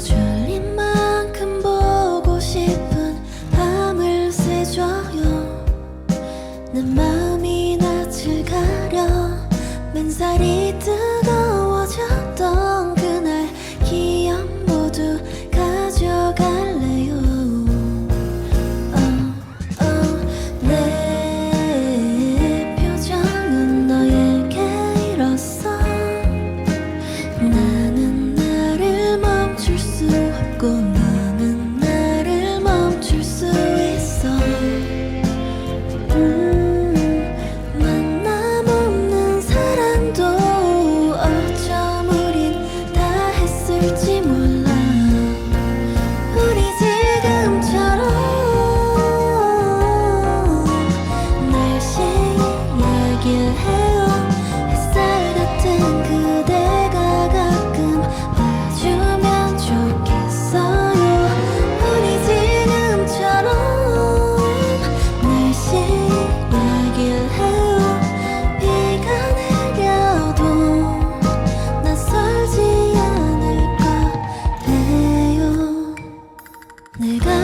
모자리만큼 보고 싶은 밤을 새줘요. 내 마음이 낯을 가려 맨살이 뜬 내가